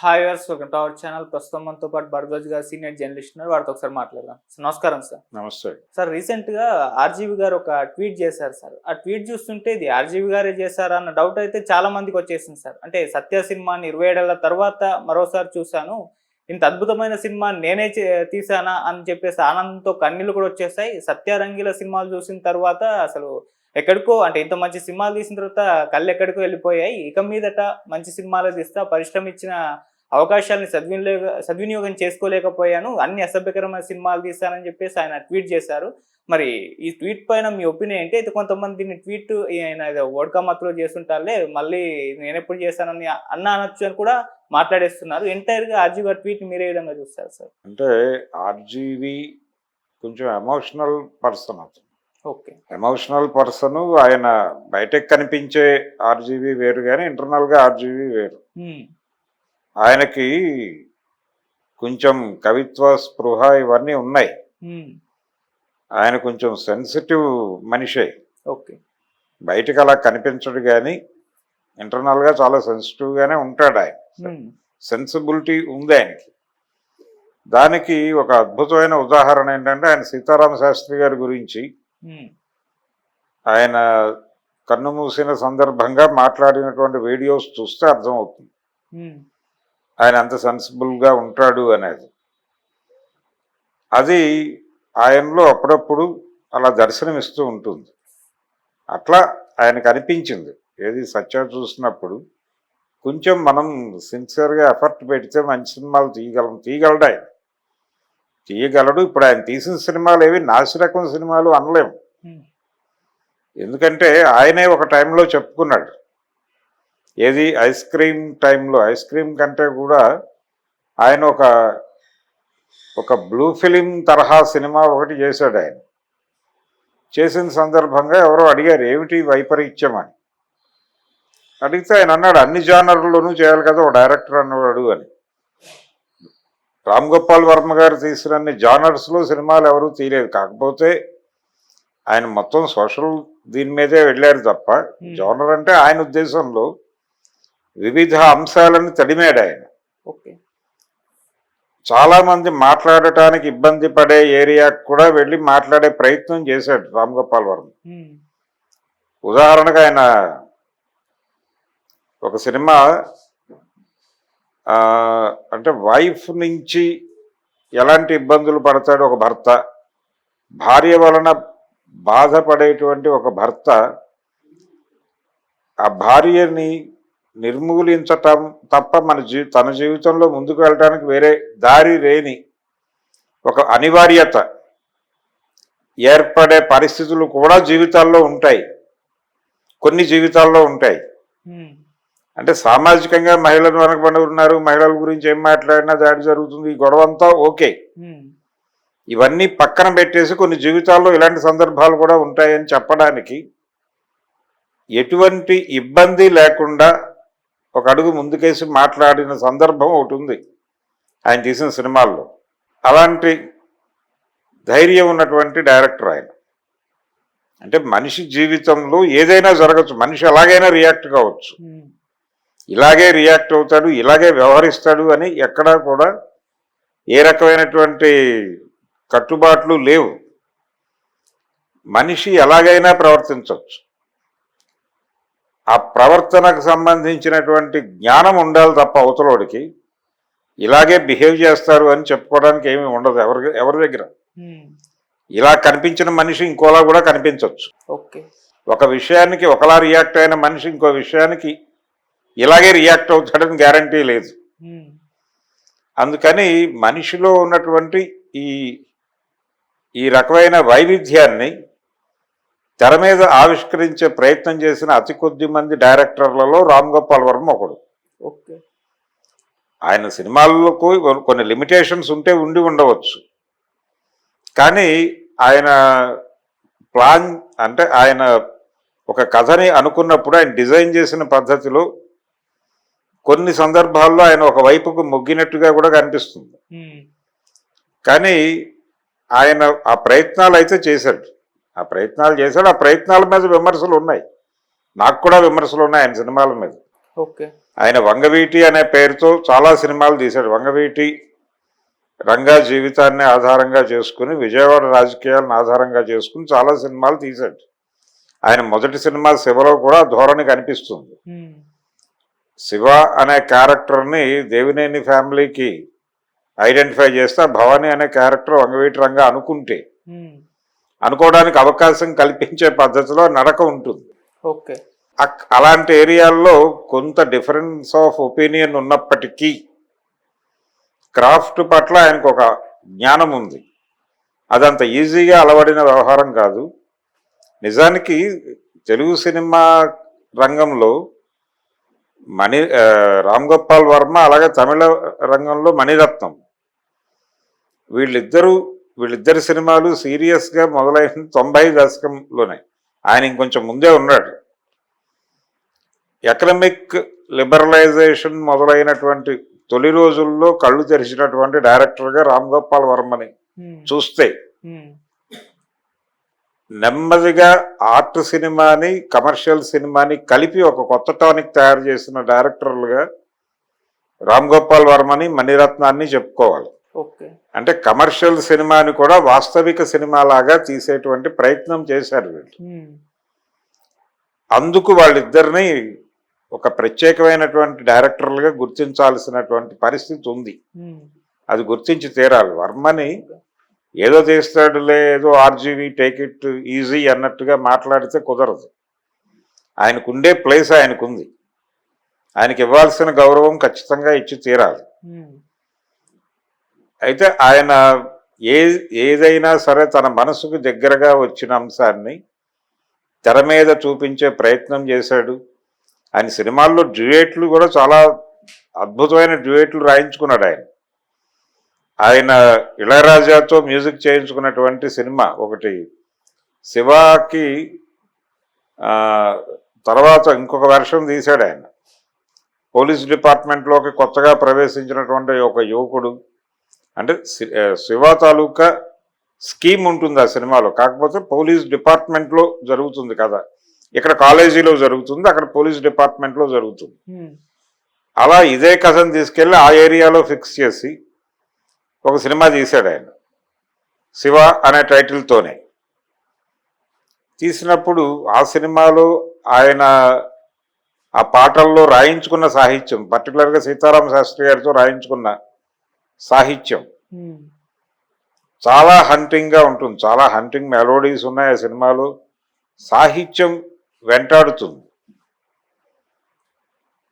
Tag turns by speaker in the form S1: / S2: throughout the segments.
S1: Hi viewers welcome to our channel ప్రస్తుతం మనతో పాటు భరద్వాజ్ గారు సీనియర్ జర్నలిస్ట్ ఉన్నారు. వారితో ఒకసారి మాట్లాడదాం. సార్, నమస్కారం సార్.
S2: నమస్తే.
S1: సార్ రీసెంట్గా ఆర్జీవి గారు ఒక ట్వీట్ చేశారు సార్. ఆ ట్వీట్ చూస్తుంటే ఇది ఆర్జీవి గారే చేశారా అన్న డౌట్ అయితే చాలా మందికి వచ్చేసింది సార్. అంటే సత్య సినిమాని ఇరవై ఏడేళ్ళ తర్వాత మరోసారి చూశాను. ఇంత అద్భుతమైన సినిమా నేనే తీశానా అని చెప్పేసి ఆనందంతో కన్నీళ్ళు కూడా వచ్చేసాయి. సత్యారంగిల సినిమాలు చూసిన తర్వాత అసలు ఎక్కడికో అంటే ఇంత మంచి సినిమాలు తీసిన తర్వాత కళ్ళు ఎక్కడికో వెళ్ళిపోయాయి. ఇక మీదట మంచి సినిమాలు తీస్తా పరిశ్రమ ఇచ్చిన అవకాశాలని సద్వినియోగ సద్వినియోగం చేసుకోలేకపోయాను. అన్ని అసభ్యకరమైన సినిమాలు తీస్తానని చెప్పేసి ఆయన ట్వీట్ చేశారు. మరి ఈ ట్వీట్ పైన మీ ఒపీనియన్ ఏంటి? అయితే కొంతమంది దీన్ని ట్వీట్ ఆయన ఓడకా మాత్రం చేస్తుంటారులే. మళ్ళీ నేను ఎప్పుడు చేస్తానని అన్న అనొచ్చు అని కూడా మాట్లాడేస్తున్నారు. ఎంటైర్గా ఆర్జీ గారి ట్వీట్ మీరే విధంగా చూస్తారు సార్?
S2: అంటే ఆర్జీవి కొంచెం ఎమోషనల్ పర్సన్ అతను.
S1: ఓకే.
S2: ఎమోషనల్ పర్సన్ ఆయన బయటకు కనిపించే ఆర్జీవి వేరు కానీ ఇంటర్నల్గా ఆర్జీవి వేరు. ఆయనకి కొంచెం కవిత్వ స్పృహ ఇవన్నీ ఉన్నాయి. ఆయన కొంచెం సెన్సిటివ్ మనిషే.
S1: ఓకే.
S2: బయటకు అలా కనిపించడు కానీ ఇంటర్నల్గా చాలా సెన్సిటివ్గానే ఉంటాడు ఆయన. సెన్సిబిలిటీ ఉంది ఆయనకి. దానికి ఒక అద్భుతమైన ఉదాహరణ ఏంటంటే ఆయన సీతారామ శాస్త్రి గారి గురించి ఆయన కన్ను మూసిన సందర్భంగా మాట్లాడినటువంటి వీడియోస్ చూస్తే అర్థమవుతుంది. ఆయన అంత సెన్సిబుల్గా ఉంటాడు అనేది. అది ఆయనలో అప్పుడప్పుడు అలా దర్శనమిస్తూ ఉంటుంది. అట్లా ఆయనకు అనిపించింది. ఏది సత్య చూసినప్పుడు కొంచెం మనం సిన్సియర్గా ఎఫర్ట్ పెడితే మంచి సినిమాలు తీయగలం తీయగలడు ఆయన. తీయగలడు. ఇప్పుడు ఆయన తీసిన సినిమాలు ఏవి నాసిరకం సినిమాలు అనలేము ఎందుకంటే ఆయనే ఒక టైంలో చెప్పుకున్నాడు. ఏది? ఐస్ క్రీమ్ టైంలో. ఐస్ క్రీమ్ కంటే కూడా ఆయన ఒక ఒక బ్లూ ఫిలిం తరహా సినిమా ఒకటి చేశాడు ఆయన. చేసిన సందర్భంగా ఎవరో అడిగారు ఏమిటి వైపరీత్యం అని? అడిగితే ఆయన అన్నాడు అన్ని జానర్లోనూ చేయాలి కదా ఒక డైరెక్టర్ అన్నాడు అని. రామ్ గోపాల్ వర్మ గారు తీసినన్ని జానర్స్లో సినిమాలు ఎవరూ తీయలేదు. కాకపోతే ఆయన మొత్తం సోషల్ దీని మీదే వెళ్ళారు తప్ప జానర్ అంటే ఆయన ఉద్దేశంలో వివిధ అంశాలను తడిమాడు ఆయన
S1: ఓకే.
S2: చాలా మంది మాట్లాడటానికి ఇబ్బంది పడే ఏరియాకు కూడా వెళ్ళి మాట్లాడే ప్రయత్నం చేశాడు రామ్ గోపాల్ వర్మ. ఉదాహరణకు ఆయన ఒక సినిమా అంటే వైఫ్ నుంచి ఎలాంటి ఇబ్బందులు పడతాడు ఒక భర్త భార్య వలన బాధపడేటువంటి ఒక భర్త ఆ భార్యని నిర్మూలించటం తప్ప మన జీ తన జీవితంలో ముందుకు వెళ్ళడానికి వేరే దారి లేని ఒక అనివార్యత ఏర్పడే పరిస్థితులు కూడా జీవితాల్లో ఉంటాయి. కొన్ని జీవితాల్లో ఉంటాయి. అంటే సామాజికంగా మహిళలు వెనకబడి ఉన్నారు మహిళల గురించి ఏం మాట్లాడినా దాడి జరుగుతుంది ఈ గొడవ అంతా ఓకే ఇవన్నీ పక్కన పెట్టేసి కొన్ని జీవితాల్లో ఇలాంటి సందర్భాలు కూడా ఉంటాయని చెప్పడానికి ఎటువంటి ఇబ్బంది లేకుండా ఒక అడుగు ముందుకేసి మాట్లాడిన సందర్భం ఒకటి ఉంది ఆయన తీసిన సినిమాల్లో. అలాంటి ధైర్యం ఉన్నటువంటి డైరెక్టర్ ఆయన. అంటే మనిషి జీవితంలో ఏదైనా జరగచ్చు మనిషి ఎలాగైనా రియాక్ట్ కావచ్చు. ఇలాగే రియాక్ట్ అవుతాడు ఇలాగే వ్యవహరిస్తాడు అని ఎక్కడా కూడా ఏ రకమైనటువంటి కట్టుబాట్లు లేవు. మనిషి ఎలాగైనా ప్రవర్తించవచ్చు. ఆ ప్రవర్తనకు సంబంధించినటువంటి జ్ఞానం ఉండాలి తప్ప అవతలోడికి ఇలాగే బిహేవ్ చేస్తారు అని చెప్పుకోవడానికి ఏమీ ఉండదు ఎవరి ఎవరి దగ్గర. ఇలా కనిపించిన మనిషి ఇంకోలా కూడా కనిపించవచ్చు
S1: ఓకే.
S2: ఒక విషయానికి ఒకలా రియాక్ట్ అయిన మనిషి ఇంకో విషయానికి ఇలాగే రియాక్ట్ అవుతాడని గ్యారంటీ లేదు. అందుకని మనిషిలో ఉన్నటువంటి ఈ ఈ రకమైన వైవిధ్యాన్ని తెర మీద ఆవిష్కరించే ప్రయత్నం చేసిన అతి కొద్ది మంది డైరెక్టర్లలో రామ్ గోపాల్ వర్మ ఒకడు.
S1: ఓకే.
S2: ఆయన సినిమాలకు కొన్ని లిమిటేషన్స్ ఉంటే ఉండి ఉండవచ్చు. కానీ ఆయన ప్లాన్ అంటే ఆయన ఒక కథని అనుకున్నప్పుడు ఆయన డిజైన్ చేసిన పద్ధతిలో కొన్ని సందర్భాల్లో ఆయన ఒక వైపుకు మొగ్గినట్టుగా కూడా కనిపిస్తుంది. కానీ ఆయన ఆ ప్రయత్నాలు అయితే చేశాడు. ఆ ప్రయత్నాలు చేశాడు. ఆ ప్రయత్నాల మీద విమర్శలు ఉన్నాయి. నాకు కూడా విమర్శలు ఉన్నాయి ఆయన సినిమాల మీద.
S1: ఓకే.
S2: ఆయన వంగవీటి అనే పేరుతో చాలా సినిమాలు తీశాడు. వంగవీటి రంగా జీవితాన్ని ఆధారంగా చేసుకుని విజయవాడ రాజకీయాలను ఆధారంగా చేసుకుని చాలా సినిమాలు తీశాడు. ఆయన మొదటి సినిమా శివలో కూడా ధోరణి కనిపిస్తుంది. శివ అనే క్యారెక్టర్ని దేవినేని ఫ్యామిలీకి ఐడెంటిఫై చేస్తే భవానీ అనే క్యారెక్టర్ వంగవీటి రంగా అనుకుంటే అనుకోవడానికి అవకాశం కల్పించే పద్ధతిలో నడక ఉంటుంది.
S1: ఓకే.
S2: అలాంటి ఏరియాల్లో కొంత డిఫరెన్స్ ఆఫ్ ఒపీనియన్ ఉన్నప్పటికీ క్రాఫ్ట్ పట్ల ఆయనకు ఒక జ్ఞానం ఉంది. అదంత ఈజీగా అలవడిన వ్యవహారం కాదు. నిజానికి తెలుగు సినిమా రంగంలో మణి రామ్ గోపాల్ వర్మ అలాగే తమిళ రంగంలో మణిరత్నం. వీళ్ళిద్దరూ వీళ్ళిద్దరి సినిమాలు సీరియస్గా మొదలైన తొంభై దశకంలోనే. ఆయన ఇంకొంచెం ముందే ఉన్నాడు. ఎకనమిక్ లిబరలైజేషన్ మొదలైనటువంటి తొలి రోజుల్లో కళ్ళు తెరిచినటువంటి డైరెక్టర్గా రామ్ గోపాల్ వర్మని
S1: ఉమ్,
S2: చూస్తే
S1: ఉమ్,
S2: నెమ్మదిగా ఆర్ట్ సినిమాని కమర్షియల్ సినిమాని కలిపి ఒక కొత్త టానిక్ తయారు చేసిన డైరెక్టర్లుగా రామ్ గోపాల్ వర్మని మణిరత్నాన్ని చెప్పుకోవాలి. అంటే కమర్షియల్ సినిమాని కూడా వాస్తవిక సినిమాలాగా తీసేటువంటి ప్రయత్నం చేశారు వీళ్ళు. అందుకు వాళ్ళిద్దరిని ఒక ప్రత్యేకమైనటువంటి డైరెక్టర్లుగా గుర్తించాల్సినటువంటి పరిస్థితి ఉంది. అది గుర్తించి తీరాలి. వర్మని ఏదో తీస్తాడులే ఏదో ఆర్జీవి టేక్ ఇట్ ఈజీ అన్నట్టుగా మాట్లాడితే కుదరదు. ఆయనకుండే ప్లేస్ ఆయనకుంది. ఆయనకి ఇవ్వాల్సిన గౌరవం ఖచ్చితంగా ఇచ్చి తీరాలి. అయితే ఆయన ఏ ఏదైనా సరే తన మనసుకు దగ్గరగా వచ్చిన అంశాన్ని తెర మీద చూపించే ప్రయత్నం చేశాడు. ఆయన సినిమాల్లో డ్యూయేట్లు కూడా చాలా అద్భుతమైన డ్యూయేట్లు రాయించుకున్నాడు ఆయన. ఆయన ఇళయరాజాతో మ్యూజిక్ చేయించుకున్నటువంటి సినిమా ఒకటి శివాకి తర్వాత ఇంకొక వర్షం తీశాడు ఆయన. పోలీస్ డిపార్ట్మెంట్లోకి కొత్తగా ప్రవేశించినటువంటి ఒక యువకుడు అంటే శివ తాలూకా స్కీమ్ ఉంటుంది ఆ సినిమాలో. కాకపోతే పోలీస్ డిపార్ట్మెంట్లో జరుగుతుంది కదా. ఇక్కడ కాలేజీలో జరుగుతుంది అక్కడ పోలీస్ డిపార్ట్మెంట్లో జరుగుతుంది. అలా ఇదే కథను తీసుకెళ్ళి ఆ ఏరియాలో ఫిక్స్ చేసి ఒక సినిమా తీశాడు ఆయన. శివ అనే టైటిల్తోనే. తీసినప్పుడు ఆ సినిమాలో ఆయన ఆ పాటల్లో రాయించుకున్న సాహిత్యం పర్టికులర్గా సీతారామ శాస్త్రి గారితో రాయించుకున్న సాహిత్యం. చాలా హంటింగ్గా ఉంటుంది. చాలా హంటింగ్ మెలోడీస్ ఉన్నాయి ఆ సినిమాలో. సాహిత్యం వెంటాడుతుంది.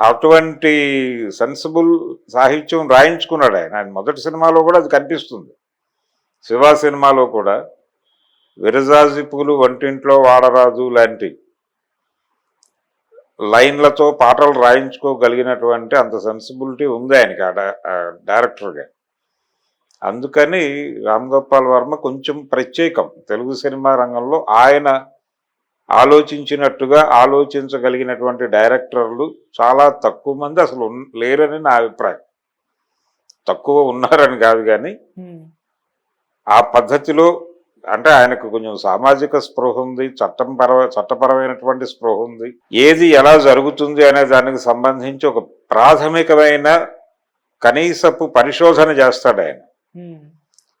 S2: అటువంటి సెన్సిబుల్ సాహిత్యం రాయించుకున్నాడు ఆయన. ఆయన మొదటి సినిమాలో కూడా అది కనిపిస్తుంది. శివ సినిమాలో కూడా. విరజాజి పూలు వంటింట్లో వాడరాదు లాంటి లైన్లతో పాటలు రాయించుకోగలిగినటువంటి అంత సెన్సిబిలిటీ ఉంది ఆయనకి ఆ డైరెక్టర్గా అందుకని రామ్ గోపాల్ వర్మ కొంచెం ప్రత్యేకం. తెలుగు సినిమా రంగంలో ఆయన ఆలోచించినట్టుగా ఆలోచించగలిగినటువంటి డైరెక్టర్లు చాలా తక్కువ మంది అసలు లేరని నా అభిప్రాయం. తక్కువ ఉన్నారని కాదు కానీ ఆ పద్ధతిలో అంటే ఆయనకు కొంచెం సామాజిక స్పృహ ఉంది చట్టం పరవ చట్టపరమైనటువంటి స్పృహ ఉంది. ఏది ఎలా జరుగుతుంది అనే దానికి సంబంధించి ఒక ప్రాథమికమైన కనీసపు పరిశోధన చేస్తాడు ఆయన.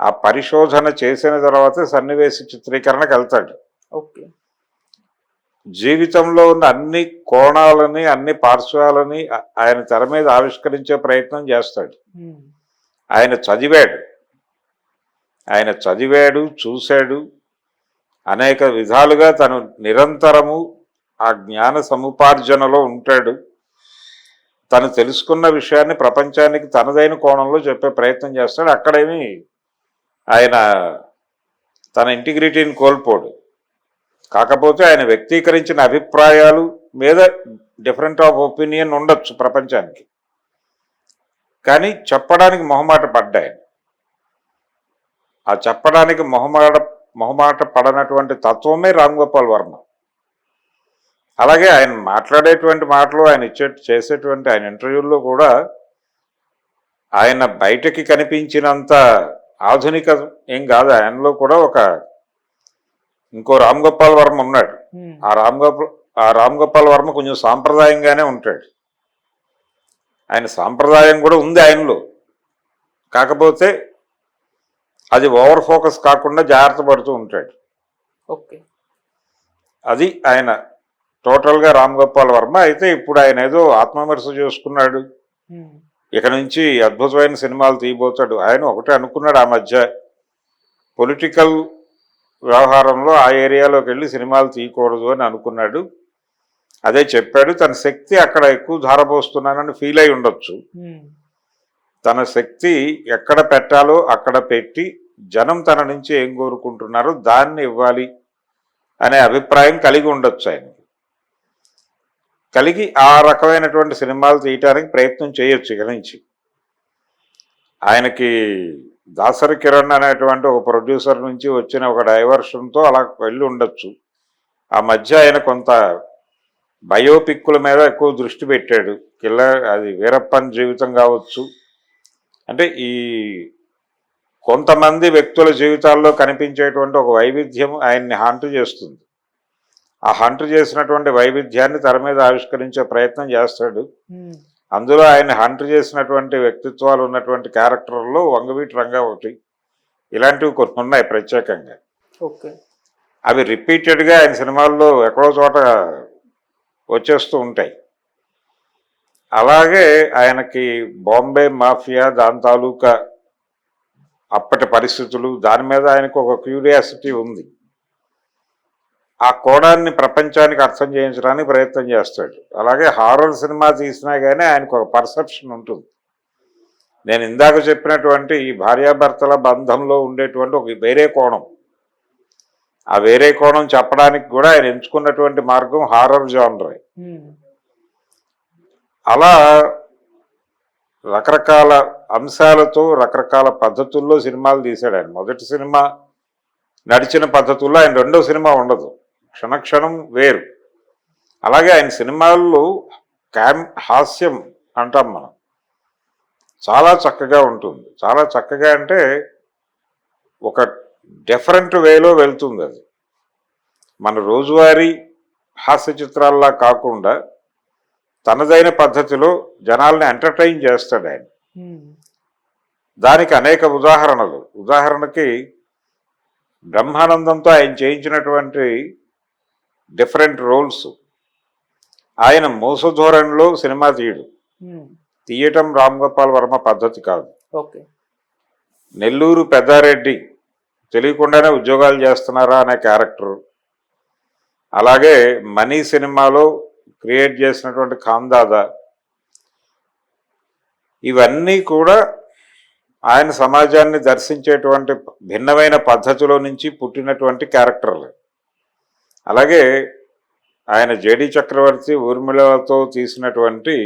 S2: ఆ పరిశోధన చేసిన తర్వాత సన్నివేశ చిత్రీకరణకు వెళ్తాడు.
S1: ఓకే.
S2: జీవితంలో ఉన్న అన్ని కోణాలని అన్ని పార్శ్వాలని ఆయన తెర మీద ఆవిష్కరించే ప్రయత్నం చేస్తాడు. ఆయన చదివాడు. ఆయన చదివాడు చూశాడు. అనేక విధాలుగా తను నిరంతరము ఆ జ్ఞాన సముపార్జనలో ఉంటాడు. తను తెలుసుకున్న విషయాన్ని ప్రపంచానికి తనదైన కోణంలో చెప్పే ప్రయత్నం చేస్తాడు. అక్కడేమి ఆయన తన ఇంటిగ్రిటీని కోల్పోడు. కాకపోతే ఆయన వ్యక్తీకరించిన అభిప్రాయాలు మీద డిఫరెంట్ ఆఫ్ ఒపీనియన్ ఉండొచ్చు ప్రపంచానికి. కానీ చెప్పడానికి మొహమాట పడ్డాయి ఆ చెప్పడానికి మొహమాట మొహమాట పడనటువంటి తత్వమే రామ్ గోపాల్ వర్మ. అలాగే ఆయన మాట్లాడేటువంటి మాటలు ఆయన ఇచ్చే చేసేటువంటి ఆయన ఇంటర్వ్యూల్లో కూడా ఆయన బయటకి కనిపించినంత ఆధునిక ఏం కాదు. ఆయనలో కూడా ఒక ఇంకో రామ్ గోపాల్ వర్మ ఉన్నాడు. ఆ రామ్ గోపాల్ ఆ రామ్ గోపాల్ వర్మ కొంచెం సాంప్రదాయంగానే ఉంటాడు. ఆయన సాంప్రదాయం కూడా ఉంది ఆయనలో. కాకపోతే అది ఓవర్ ఫోకస్ కాకుండా జాగ్రత్త పడుతూ ఉంటాడు.
S1: ఓకే.
S2: అది ఆయన టోటల్గా రామ్ గోపాల్ వర్మ అయితే ఇప్పుడు ఆయన ఏదో ఆత్మవిమర్శ చేసుకున్నాడు. ఇక నుంచి అద్భుతమైన సినిమాలు తీయబోతాడు. ఆయన ఒకటే అనుకున్నాడు ఆ మధ్య. పొలిటికల్ వ్యవహారంలో ఆ ఏరియాలోకి వెళ్ళి సినిమాలు తీయకూడదు అని అనుకున్నాడు. అదే చెప్పాడు తన శక్తి అక్కడ ఎక్కువ ధారపోస్తున్నానని ఫీల్ అయి ఉండొచ్చు. తన శక్తి ఎక్కడ పెట్టాలో అక్కడ పెట్టి జనం తన నుంచి ఏం కోరుకుంటున్నారో దాన్ని ఇవ్వాలి అనే అభిప్రాయం కలిగి ఉండొచ్చు ఆయనకి. కలిగి ఆ రకమైనటువంటి సినిమాలు తీయటానికి ప్రయత్నం చేయొచ్చు ఇక నుంచి. ఆయనకి దాసరి కిరణ్ అనేటువంటి ఒక ప్రొడ్యూసర్ నుంచి వచ్చిన ఒక డైవర్షన్తో అలా వెళ్ళి ఉండొచ్చు. ఆ మధ్య ఆయన కొంత బయోపిక్కుల మీద ఎక్కువ దృష్టి పెట్టాడు. కిల్ల అది వీరప్పన్ జీవితం కావచ్చు అంటే ఈ కొంతమంది వ్యక్తుల జీవితాల్లో కనిపించేటువంటి ఒక వైవిధ్యం ఆయన్ని హంట్ చేస్తుంది. ఆ హంట్ చేసినటువంటి వైవిధ్యాన్ని తెర మీద ఆవిష్కరించే ప్రయత్నం చేస్తాడు. అందులో ఆయన హంట్ చేసినటువంటి వ్యక్తిత్వాలు ఉన్నటువంటి క్యారెక్టర్లో వంగవీటి రంగా ఒకటి ఇలాంటివి కొన్ని ఉన్నాయి ప్రత్యేకంగా.
S1: ఓకే.
S2: అవి రిపీటెడ్గా ఆయన సినిమాల్లో ఎక్కడో చోట వచ్చేస్తూ ఉంటాయి. అలాగే ఆయనకి బాంబే మాఫియా దాని తాలూకా అప్పటి పరిస్థితులు దాని మీద ఆయనకు ఒక క్యూరియాసిటీ ఉంది. ఆ కోణాన్ని ప్రపంచానికి అర్థం చేయించడానికి ప్రయత్నం చేస్తాడు. అలాగే హారర్ సినిమా తీసినా కానీ ఆయనకు ఒక పర్సెప్షన్ ఉంటుంది. నేను ఇందాక చెప్పినటువంటి ఈ భార్యాభర్తల బంధంలో ఉండేటువంటి ఒక వేరే కోణం. ఆ వేరే కోణం చెప్పడానికి కూడా ఆయన ఎంచుకున్నటువంటి మార్గం హారర్ జానరే. అలా రకరకాల అంశాలతో రకరకాల పద్ధతుల్లో సినిమాలు తీశాడు ఆయన. మొదటి సినిమా నడిచిన పద్ధతుల్లో ఆయన రెండో సినిమా ఉండదు. క్షణక్షణం వేరు. అలాగే ఆయన సినిమాల్లో క్యామ్ హాస్యం అంటాం మనం. చాలా చక్కగా ఉంటుంది. చాలా చక్కగా అంటే ఒక డిఫరెంట్ వేలో వెళ్తుంది అది. మన రోజువారీ హాస్య చిత్రాల్లా కాకుండా తనదైన పద్ధతిలో జనాల్ని ఎంటర్టైన్ చేస్తాడు ఆయన. దానికి అనేక ఉదాహరణలు. ఉదాహరణకి బ్రహ్మానందంతో ఆయన చేయించినటువంటి డిఫరెంట్ రోల్స్. ఆయన మోసధోరణిలో సినిమా తీయడు. తీయటం రామ్ గోపాల్ వర్మ పద్ధతి కాదు.
S1: ఓకే.
S2: నెల్లూరు పెద్దారెడ్డి తెలియకుండానే ఉద్యోగాలు చేస్తున్నారా అనే క్యారెక్టర్. అలాగే మనీ సినిమాలో క్రియేట్ చేసినటువంటి ఖాందాదా ఇవన్నీ కూడా ఆయన సమాజాన్ని దర్శించేటువంటి భిన్నమైన పద్ధతిలో నుంచి పుట్టినటువంటి క్యారెక్టర్లు. అలాగే ఆయన జేడి చక్రవర్తి ఊర్మిళతో తీసినటువంటి